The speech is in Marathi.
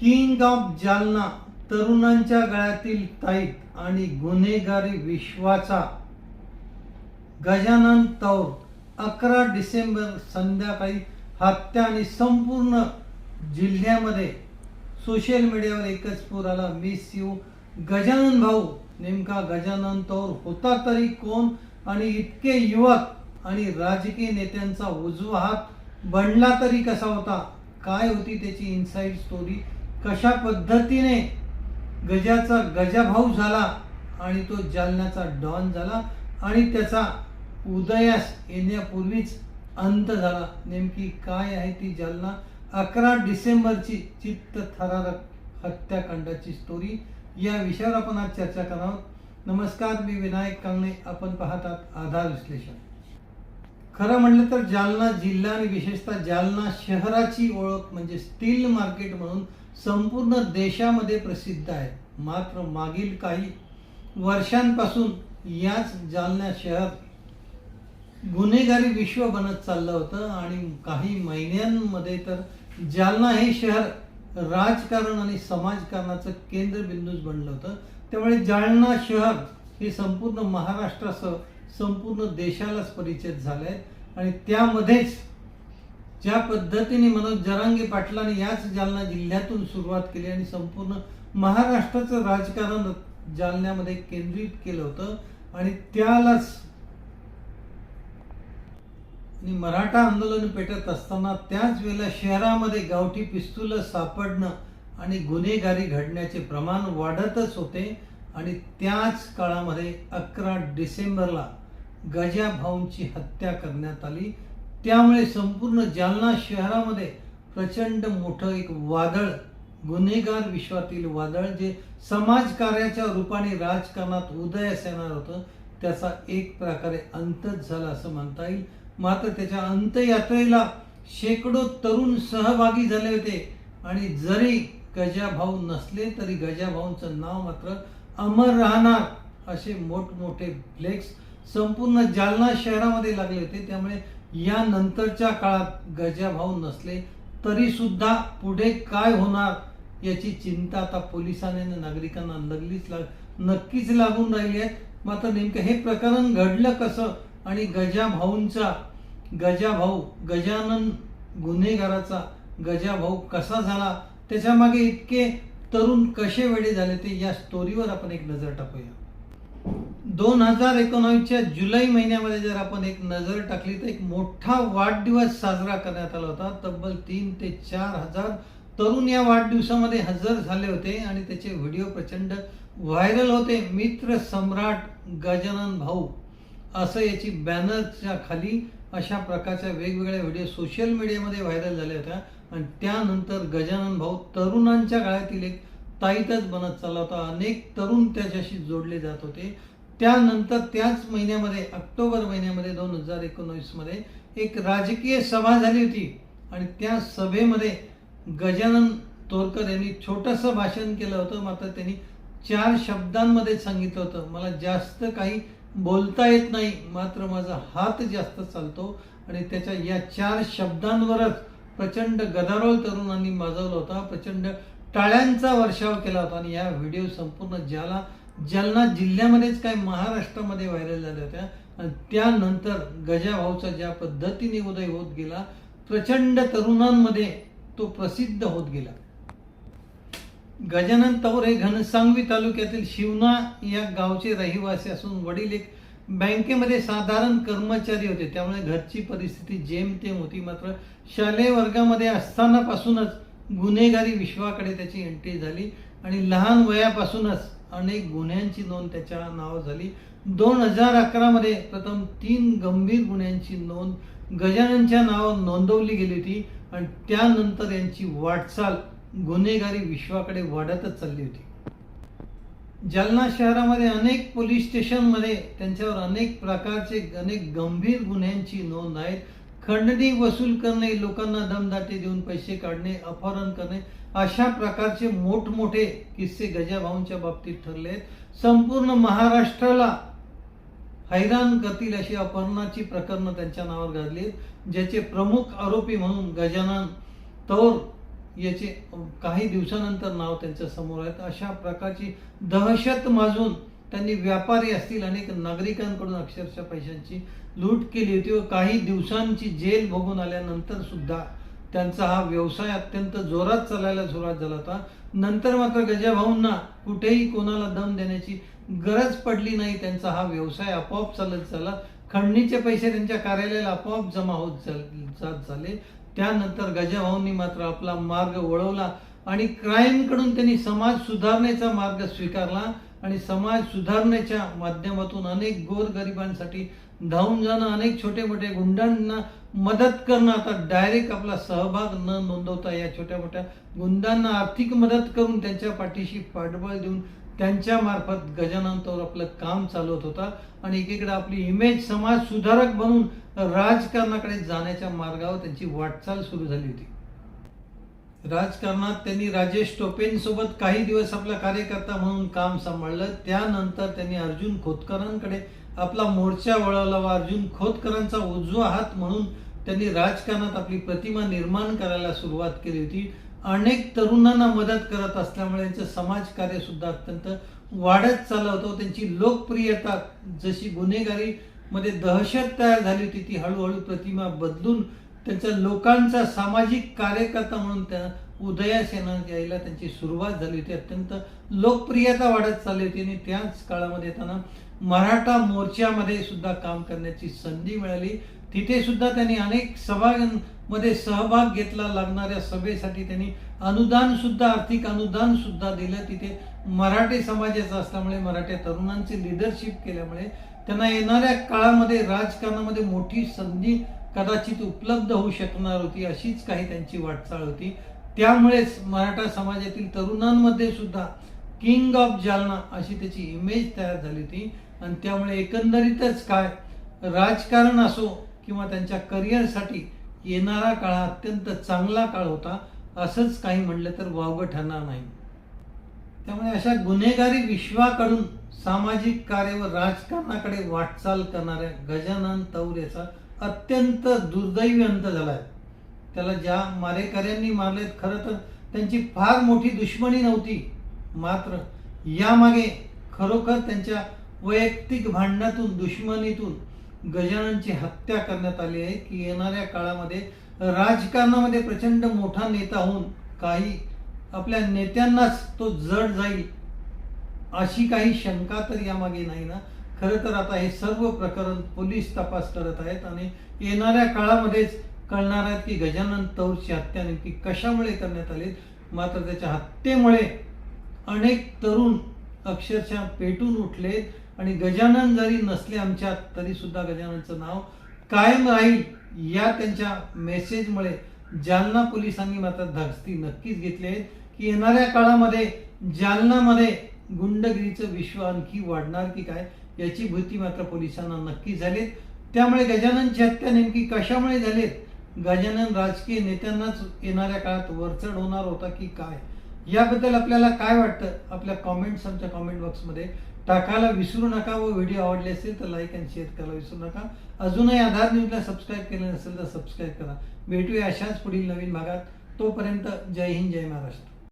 किंग ऑफ जालना तरुणांच्या गळ्यातील ताईत आणि गुन्हेगारी विश्वाचा गजानन तौर अकरा डिसेंबर संध्याकाळी हत्या आणि संपूर्ण जिल्ह्यामध्ये सोशल मीडियावर एकच पूर आला मिस यू गजानन भाऊ नेमका गजानन तौर होता तरी कोण? आणि इतके युवक आणि राजकीय नेत्यांचा उजवा हात बनला तरी कसा होता? काय होती त्याची इन्साईड स्टोरी कशा पद्धतीने गजाचा गजाभाऊ झाला आणि तो जालन्याचा डॉन झाला आणि त्याचा उदयास येण्यापूर्वीच अंत झाला. नेमकी काय आहे ती जालना? अकरा डिसेंबरची चित्त थरारक हत्याकांडाची स्टोरी या विषयावर आपण आज चर्चा करणार आहोत. नमस्कार मी विनायक कांगणे. आपण पाहतात आधार विश्लेषण. खरं म्हटलं तर जालना जिल्हा आणि विशेषतः जालना शहराची ओळख म्हणजे स्टील मार्केट म्हणून संपूर्ण देशामध्ये प्रसिद्ध आहे. मात्र मागील काही वर्षांपासून याच जालना शहर गुन्हेगारी विश्व बनत चाललं होतं आणि काही महिन्यांमध्ये तर जालना हे शहर राजकारण आणि समाजकारणाचं केंद्रबिंदूच बनलं होतं. त्यामुळे जालना शहर हे संपूर्ण महाराष्ट्रासह संपूर्ण देशालाच परिचित झालं आहे आणि त्यामध्येच ज्या पद्धतीने मनोज जरांगे पाटलांनी याच जालना जिल्ह्यातून सुरुवात केली आणि संपूर्ण महाराष्ट्राचं राजकारण जालन्यामध्ये केंद्रित केलं होतं. आणि त्यालाच आणि मराठा आंदोलन पेटत असताना त्याच वेळेला शहरामध्ये गावठी पिस्तूल सापडणं आणि गुन्हेगारी घडण्याचे प्रमाण वाढतच होते. आणि त्याच काळामध्ये अकरा डिसेंबरला गजा भाऊंची हत्या करण्यात आली. त्यामुळे संपूर्ण जालना शहरामध्ये प्रचंड मोठं एक वादळ गुन्हेगार विश्वातील वादळ जे समाजकार्याच्या रूपाने राजकारणात उदयास येणार होतं त्याचा एक प्रकारे अंतच झाला असं म्हणता येईल. मात्र त्याच्या अंतयात्रेला शेकडो तरुण सहभागी झाले होते. आणि जरी गजाभाऊ नसले तरी गजाभाऊंचं नाव मात्र अमर राहणार असे मोठमोठे फ्लेक्स संपूर्ण जालना शहरामध्ये लागले होते. त्यामुळे या नंतरच्या काळात गजाभाऊ नसले तरी सुद्धा पुढे काय होणार याची चिंता आता पोलिसांनी आणि नागरिकांना लगलीच लाग नक्कीच लागून राहिली आहे. मात्र नेमकं हे प्रकरण घडलं कसं? आणि गजाभाऊंचा गजाभाऊ गजानन गुन्हेगाराचा गजाभाऊ कसा झाला? त्याच्यामागे इतके तरुण कसे वेळे झाले ते या स्टोरीवर आपण एक नजर टाकूया. दोन हजार एकोणावीसच्या जुलै महिन्यामध्ये जर आपण एक नजर टाकली तर एक मोठा वाढदिवस साजरा करण्यात आला होता. तब्बल तीन ते चार हजार तरुण या वाढदिवसामध्ये हजर झाले होते आणि त्याचे व्हिडिओ प्रचंड व्हायरल होते. मित्र सम्राट गजानन भाऊ असं याची बॅनरच्या खाली अशा प्रकारच्या वेगवेगळ्या व्हिडिओ सोशल मीडियामध्ये व्हायरल झाल्या होत्या. आणि त्यानंतर गजानन भाऊ तरुणांच्या काळातील एक ताईतच बनत चालला होता. अनेक तरुण त्याच्याशी जोडले जात होते. त्यानंतर त्याच महिन्यामध्ये ऑक्टोबर महिन्यामध्ये दोन हजार एकोणवीसमध्ये एक राजकीय सभा झाली होती. आणि त्या सभेमध्ये गजानन तोरकर यांनी छोटंसं भाषण केलं होतं. मात्र त्यांनी चार शब्दांमध्ये सांगितलं होतं. मला जास्त काही बोलता येत नाही मात्र माझा हात जास्त चालतो. आणि त्याच्या या चार शब्दांवरच प्रचंड गदारोळ तरुणांनी माजवला होता. प्रचंड टाळ्यांचा वर्षाव केला होता. आणि या व्हिडिओ संपूर्ण ज्याला जालना जिल्ह्यामध्येच काय महाराष्ट्रामध्ये व्हायरल झाल्या होत्या त्यानंतर गजाभाऊचा ज्या पद्धतीने उदय होत गेला प्रचंड तरुणांमध्ये तो प्रसिद्ध होत गेला. गजानन तौर हे घनसांगवी तालुक्यातील शिवना या गावचे रहिवासी असून वडील एक बँकेमध्ये साधारण कर्मचारी होते. त्यामुळे घरची परिस्थिती जेमतेम होती मात्र शालेय वर्गामध्ये असतानापासूनच गुन्हेगारी विश्वाकडे त्याची एंट्री झाली आणि लहान वयापासूनच अनेक गुन्ह्यांची नोंद त्याच्या नावावर झाली. दोन हजार अकरामध्ये प्रथम तीन गंभीर गुन्ह्यांची नोंद गजाननच्या नावावर नोंदवली गेली होती आणि त्यानंतर यांची वाटचाल गुन्हेगारी विश्वाकडे वाढतच चालली होती. जालना शहरामध्ये अनेक पोलीस स्टेशनमध्ये त्यांच्यावर अनेक प्रकारचे अनेक गंभीर गुन्ह्यांची नोंद आहेत. खंडणी वसूल करणे लोकांना दमदाटी देऊन पैसे काढणे अपहरण करणे अशा प्रकारचे मोठमोठे किस्से गजाभाऊंच्या बाबतीत ठरले आहेत. संपूर्ण महाराष्ट्राला हैराण करतील अशी अपहरणाची प्रकरणं त्यांच्या नावावर गाजली आहेत ज्याचे प्रमुख आरोपी म्हणून गजानन तौर याचे काही दिवसानंतर नाव त्यांच्यासमोर आहेत. अशा प्रकारची दहशत माजून त्यांनी व्यापारी असतील अनेक नागरिकांकडून अक्षरशः पैशांची लूट केली होती व काही दिवसांची जेल भोगून आल्यानंतर सुद्धा त्यांचा हा व्यवसाय अत्यंत जोरात चालायला सुरुवात झाला होता. नंतर मात्र गजाभाऊंना कुठेही कोणाला दम देण्याची गरज पडली नाही. त्यांचा हा व्यवसाय आपोआप चालत झाला खंडणीचे पैसे त्यांच्या कार्यालयाला आपोआप जमा होत जात झाले त्यानंतर गजाभाऊंनी मात्र आपला मार्ग वळवला आणि क्राईमकडून त्यांनी समाज सुधारण्याचा मार्ग स्वीकारला. आणि समाज सुधारण्याच्या माध्यमातून अनेक गोरगरिबांसाठी धावून जाणं अनेक छोटे मोठे गुंडांना मदत करणं आता डायरेक्ट आपला सहभाग न नोंदवता या छोट्या मोठ्या गुंडांना आर्थिक मदत करून त्यांच्या पाठीशी पाठबळ देऊन त्यांच्या मार्फत आपलं काम चालवत होता. आणि एकीकडे आपली इमेज समाज सुधारक बनून राजकारणाकडे जाण्याच्या मार्गावर त्यांची वाटचाल सुरू झाली होती. राजकारणात त्यांनी राजेश टोपेंसोबत काही दिवस आपला कार्यकर्ता म्हणून काम सांभाळलं. त्यानंतर त्यांनी अर्जुन खोतकरांकडे आपला मोर्चा वळवला व अर्जुन खोतकरांचा उजवा हात म्हणून त्यांनी राजकारणात आपली प्रतिमा निर्माण करायला सुरुवात केली होती. अनेक तरुणांना मदत करत असल्यामुळे त्यांचं समाजकार्य सुद्धा अत्यंत वाढत चाललं होतं. त्यांची लोकप्रियता जशी गुन्हेगारी मध्ये दहशत तयार झाली होती ती हळूहळू प्रतिमा बदलून त्यांचा लोकांचा सामाजिक कार्यकर्ता म्हणून त्या उदयास येणार यायला त्यांची सुरुवात झाली होती. अत्यंत लोकप्रियता वाढत चालली होती आणि त्याच काळामध्ये त्यांना मराठा मोर्चामध्ये सुद्धा काम करण्याची संधी मिळाली. तिथे सुद्धा त्यांनी अनेक सभांमध्ये सहभाग घेतला. लागणाऱ्या सभेसाठी त्यांनी अनुदान सुद्धा आर्थिक अनुदान सुद्धा दिलं. तिथे मराठी समाजाचं असल्यामुळे मराठ्या तरुणांची लिडरशिप केल्यामुळे त्यांना येणाऱ्या काळामध्ये राजकारणामध्ये मोठी संधी कदाचित उपलब्ध होऊ शकणार होती अशीच काही त्यांची वाटचाल होती. त्यामुळेच मराठा समाजातील तरुणांमध्ये सुद्धा किंग ऑफ जालना अशी त्याची इमेज तयार झाली होती. आणि त्यामुळे एकंदरीतच काय राजकारण असो किंवा त्यांच्या करिअरसाठी येणारा काळ हा अत्यंत चांगला काळ होता. असंच काही म्हणलं तर वावगं ठरणार नाही. त्यामुळे अशा गुन्हेगारी विश्वाकडून सामाजिक कार्य व राजकारणाकडे वाटचाल करणाऱ्या गजानन तौर अत्यंत दुर्दैवी अंत झालाय. त्याला ज्या मारेकऱ्यांनी मारलेत खरं तर त्यांची फार मोठी दुश्मनी नव्हती. मात्र यामागे खरोखर त्यांच्या वैयक्तिक भांडणातून दुश्मनीतून गजाननची हत्या करण्यात आली आहे की येणाऱ्या काळामध्ये राजकारणामध्ये प्रचंड मोठा नेता होऊन काही आपल्या नेत्यांनाच तो जड जाईल अशी काही शंका तर यामागे नाही ना. खरं तर आता हे सर्व प्रकरण पोलीस तपास करत आहेत आणि येणाऱ्या काळामध्येच कळणार आहेत की गजानन तौरची हत्या नेमकी कशामुळे करण्यात आली. मात्र त्याच्या हत्येमुळे अनेक तरुण अक्षरशः पेटून उठलेत आणि गजानन जरी नसले आमच्यात तरी सुद्धा गजाननचं नाव कायम राहील या त्यांच्या मेसेजमुळे जालना पोलिसांनी मात्र धास्ती नक्कीच घेतली आहे की येणाऱ्या काळामध्ये जालनामध्ये गुंडगिरीचं विश्व आणखी वाढणार की काय याची भीती मात्र पोलिसांना नक्की झाली त्यामुळे गजाननची हत्या नेमकी कशामुळे झालीत गजानन राजकीय नेत्यांनाच येणाऱ्या काळात वरचढ होणार होता की काय? याबद्दल आपल्याला काय वाटतं? आपल्या कॉमेंट्स आमच्या कॉमेंट बॉक्समध्ये टाकायला विसरू नका व व्हिडिओ आवडले असेल तर लाईक आणि शेअर करायला विसरू नका. अजूनही आधार न्यूजला सबस्क्राईब केलं नसेल तर सबस्क्राईब करा. भेटूया अशाच पुढील नवीन भागात. तोपर्यंत जय हिंद जय महाराष्ट्र.